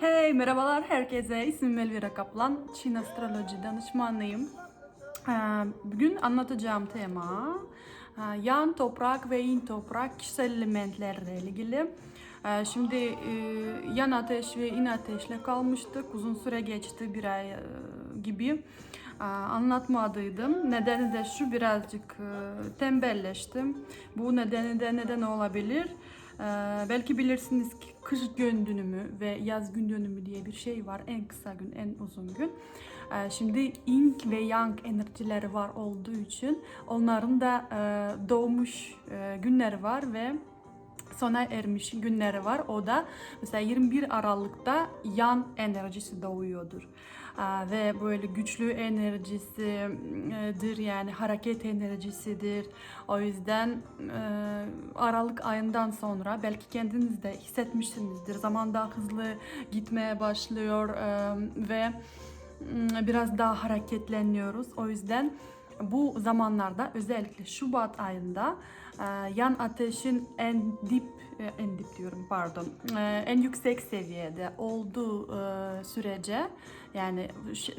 Hey merhabalar herkese. İsmim Elvira Kaplan. Çin astroloji danışmanıyım. Ee, Bugün anlatacağım tema e, yan toprak ve yin toprak kişisel elementlerle ilgili. Ee, Şimdi e, yan ateş ve in ateşle kalmıştık. Uzun süre geçti bir ay e, gibi. Ee, Anlatmadıydım. Nedeni de şu birazcık tembelleştim. Bu nedeni de neden olabilir? Ee, belki bilirsiniz ki kış gün dönümü ve yaz gün dönümü diye bir şey var. En kısa gün, en uzun gün. Ee, şimdi yin ve yang enerjileri var olduğu için onların da e, doğmuş e, günleri var ve sona ermiş günleri var. O da mesela 21 Aralık'ta yan enerjisi doğuyordur. Aa, ve böyle güçlü enerjisidir yani hareket enerjisidir. O yüzden e, Aralık ayından sonra belki kendiniz de hissetmişsinizdir. Zaman daha hızlı gitmeye başlıyor e, ve mm, biraz daha hareketleniyoruz. O yüzden bu zamanlarda özellikle Şubat ayında yan ateşin en dip e, en dip diyorum pardon e, en yüksek seviyede olduğu e, sürece yani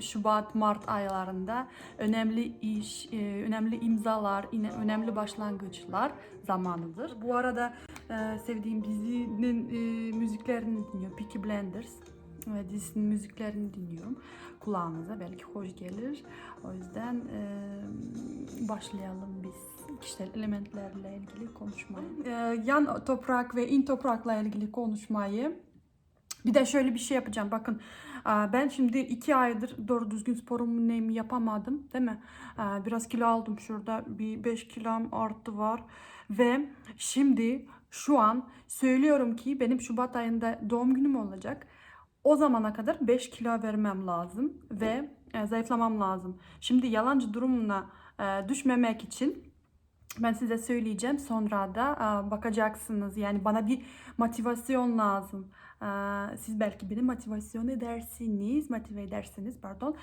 Şubat Mart aylarında önemli iş e, önemli imzalar önemli başlangıçlar zamanıdır. Bu arada sevdiğim dizinin müziklerini dinliyorum. Peaky Blinders ve dizisinin müziklerini dinliyorum. Kulağınıza belki hoş gelir. O yüzden başlayalım biz kişisel elementlerle ilgili konuşmaya. E, yan toprak ve in toprakla ilgili konuşmayı bir de şöyle bir şey yapacağım. Bakın ben şimdi iki aydır doğru düzgün sporumu neyimi yapamadım. Değil mi? Biraz kilo aldım şurada. Bir 5 kilom arttı var. Ve şimdi şu an söylüyorum ki benim Şubat ayında doğum günüm olacak. O zamana kadar 5 kilo vermem lazım ve e, zayıflamam lazım. Şimdi yalancı durumuna e, düşmemek için ben size söyleyeceğim sonra da bakacaksınız. Yani bana bir motivasyon lazım. Siz belki beni motivasyon edersiniz, motive edersiniz pardon.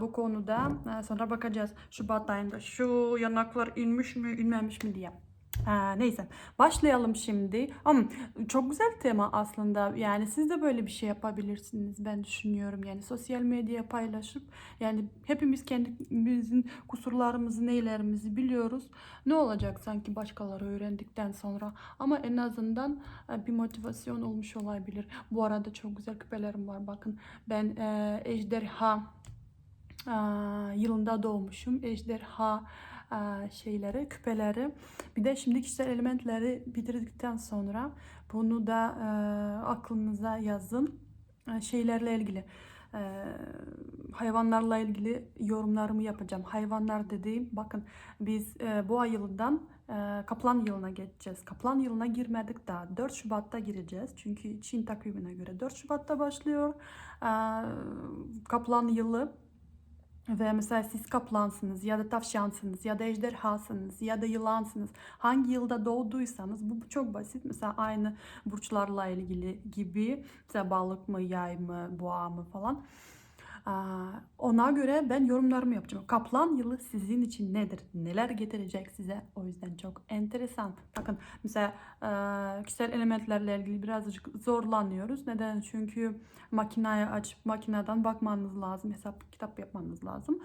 Bu konuda sonra bakacağız Şubat ayında şu yanaklar inmiş mi inmemiş mi diye. Ee, neyse başlayalım şimdi. Ama çok güzel tema aslında. Yani siz de böyle bir şey yapabilirsiniz ben düşünüyorum. Yani sosyal medyaya paylaşıp yani hepimiz kendimizin kusurlarımızı, neylerimizi biliyoruz. Ne olacak sanki başkaları öğrendikten sonra. Ama en azından e, bir motivasyon olmuş olabilir. Bu arada çok güzel küpelerim var. Bakın ben e, ejderha e, yılında doğmuşum. Ejderha şeyleri, küpeleri. Bir de şimdi kişisel elementleri bitirdikten sonra bunu da e, aklınıza yazın. E, şeylerle ilgili e, hayvanlarla ilgili yorumlarımı yapacağım. Hayvanlar dediğim bakın biz boğa yılından kaplan yılına geçeceğiz. Kaplan yılına girmedik daha. 4 Şubat'ta gireceğiz. Çünkü Çin takvimine göre 4 Şubat'ta başlıyor. Kaplan yılı ve mesela siz kaplansınız ya da tavşansınız ya da ejderhasınız ya da yılansınız. Hangi yılda doğduysanız bu çok basit. Mesela aynı burçlarla ilgili gibi. Mesela balık mı, yay mı, boğa mı falan. Ona göre ben yorumlarımı yapacağım. Kaplan yılı sizin için nedir? Neler getirecek size? O yüzden çok enteresan. Bakın mesela e, kişisel elementlerle ilgili birazcık zorlanıyoruz. Neden? Çünkü makinayı açıp makineden bakmanız lazım. Hesap kitap yapmanız lazım.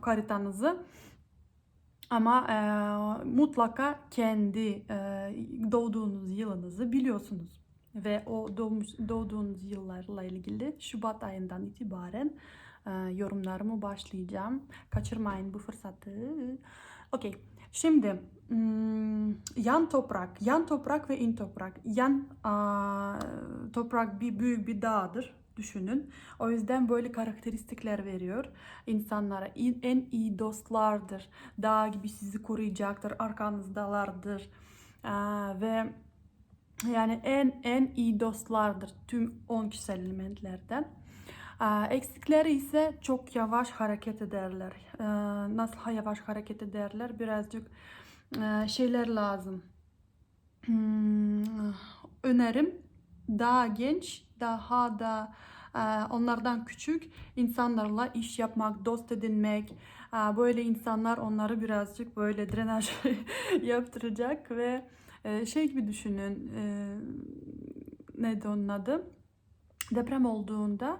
Haritanızı. Ama e, mutlaka kendi e, doğduğunuz yılınızı biliyorsunuz ve o doğmuş, doğduğunuz yıllarla ilgili Şubat ayından itibaren e, yorumlarımı başlayacağım. Kaçırmayın bu fırsatı. Okey. Şimdi hmm, yan toprak, yan toprak ve in toprak. Yan aa, toprak bir büyük bir dağdır düşünün. O yüzden böyle karakteristikler veriyor insanlara. İn- En iyi dostlardır. Dağ gibi sizi koruyacaktır, arkanızdalardır. Aa, ve yani en en iyi dostlardır tüm 10 kişisel elementlerden. Eksikleri ise çok yavaş hareket ederler. Nasıl yavaş hareket ederler? Birazcık şeyler lazım. Hmm, Önerim daha genç, daha da onlardan küçük insanlarla iş yapmak, dost edinmek. Böyle insanlar onları birazcık böyle drenaj yaptıracak ve e, şey gibi düşünün. E, Neydi onun adı? deprem olduğunda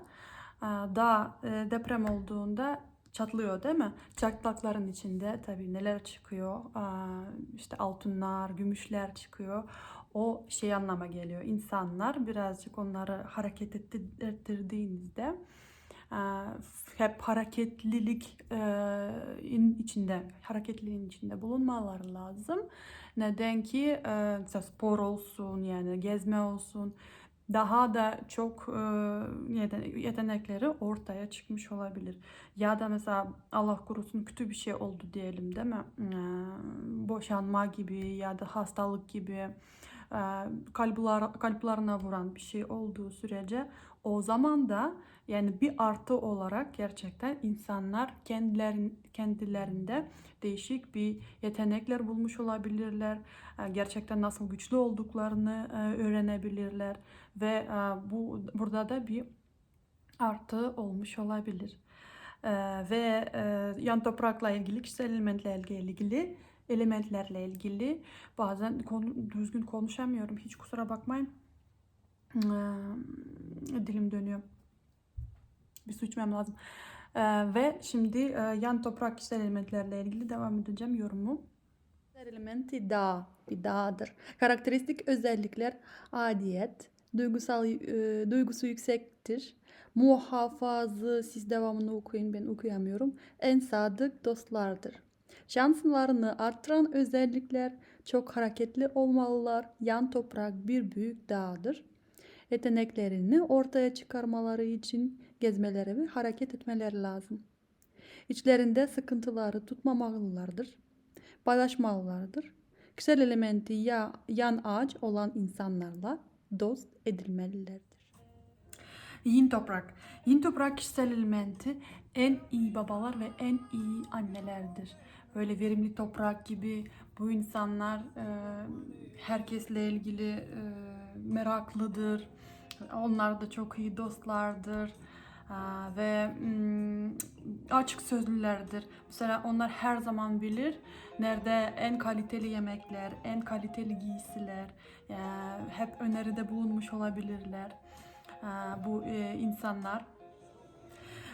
e, dağ e, deprem olduğunda çatlıyor değil mi? Çatlakların içinde tabii neler çıkıyor? İşte altınlar, gümüşler çıkıyor. O şey anlama geliyor. İnsanlar birazcık onları hareket ettir- ettirdiğinizde hep hareketlilik e, in içinde, hareketliliğin içinde bulunmaları lazım. Neden ki e, mesela spor olsun yani gezme olsun daha da çok e, yeten- yetenekleri ortaya çıkmış olabilir. Ya da mesela Allah korusun kötü bir şey oldu diyelim değil mi? E, boşanma gibi ya da hastalık gibi kalplar, kalplarına vuran bir şey olduğu sürece o zaman da yani bir artı olarak gerçekten insanlar kendilerin, kendilerinde değişik bir yetenekler bulmuş olabilirler. Gerçekten nasıl güçlü olduklarını öğrenebilirler ve bu burada da bir artı olmuş olabilir. Ve yan toprakla ilgili, kişisel elementlerle ilgili, elementlerle ilgili bazen konu, düzgün konuşamıyorum. Hiç kusura bakmayın. E, dilim dönüyor. Bir su içmem lazım. E, ve şimdi e, yan toprak kişisel elementlerle ilgili devam edeceğim yorumu. Elementi dağ, bir dağdır. Karakteristik özellikler adiyet, duygusal e, duygusu yüksektir. Muhafazı, siz devamını okuyun ben okuyamıyorum. En sadık dostlardır. Şanslarını artıran özellikler çok hareketli olmalılar. Yan toprak bir büyük dağdır. Yeteneklerini ortaya çıkarmaları için gezmeleri ve hareket etmeleri lazım. İçlerinde sıkıntıları tutmamalılardır paylaşmalılardır. Kişisel elementi ya yan ağaç olan insanlarla dost edilmelilerdir. Yin toprak. Yin toprak kişisel elementi en iyi babalar ve en iyi annelerdir. Böyle verimli toprak gibi bu insanlar herkesle ilgili meraklıdır. Onlar da çok iyi dostlardır. Aa, ve mm, açık sözlülerdir. Mesela onlar her zaman bilir nerede en kaliteli yemekler, en kaliteli giysiler, ya, hep öneride bulunmuş olabilirler Aa, bu e, insanlar.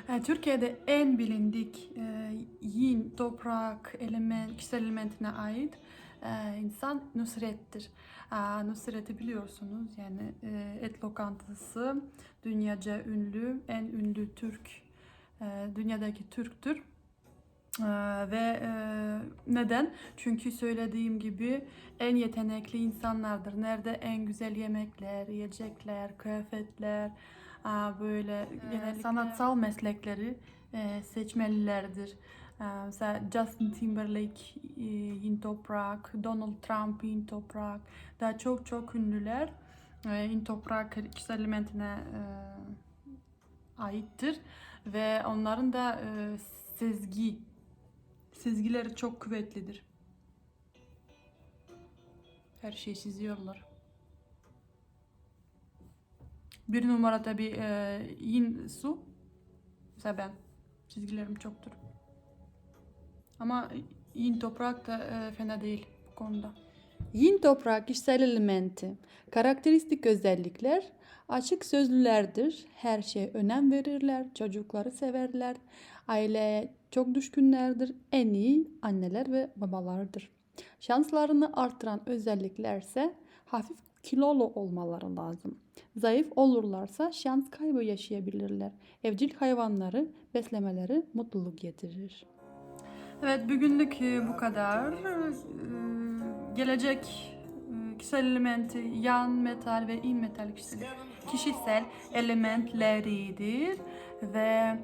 E, Türkiye'de en bilindik e, yin, toprak, element, kişisel elementine ait e, insan Nusret'tir. Nusret'i biliyorsunuz yani e, et lokantası dünyaca ünlü, en ünlü Türk, e, dünyadaki Türktür. E, ve e, neden? Çünkü söylediğim gibi en yetenekli insanlardır. Nerede en güzel yemekler, yiyecekler, kıyafetler, böyle genellikle sanatsal meslekleri e, seçmelilerdir. Ee, Mesela Justin Timberlake e, Yin Toprak, Donald Trump Yin Toprak. Daha çok çok ünlüler e, Yin Toprak kişisel elementine e, aittir. Ve onların da sezgi, sezgileri çok kuvvetlidir. Her şeyi çiziyorlar. Bir numara tabii e, Yin Su. Mesela ben. Çizgilerim çoktur. Ama yin toprak da e, fena değil bu konuda. Yin toprak kişisel elementi. Karakteristik özellikler açık sözlülerdir. Her şeye önem verirler. Çocukları severler. Aileye çok düşkünlerdir. En iyi anneler ve babalardır. Şanslarını artıran özelliklerse hafif kilolu olmaları lazım. Zayıf olurlarsa şans kaybı yaşayabilirler. Evcil hayvanları beslemeleri mutluluk getirir. Evet bugünlük e, bu kadar. Ee, Gelecek e, kişisel elementi yan metal ve in metal kişisel, kişisel elementleridir ve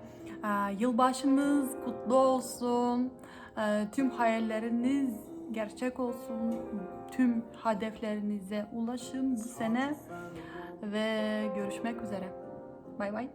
e, yılbaşınız kutlu olsun. E, Tüm hayalleriniz gerçek olsun. Tüm hedeflerinize ulaşın bu sene ve görüşmek üzere. Bay bay.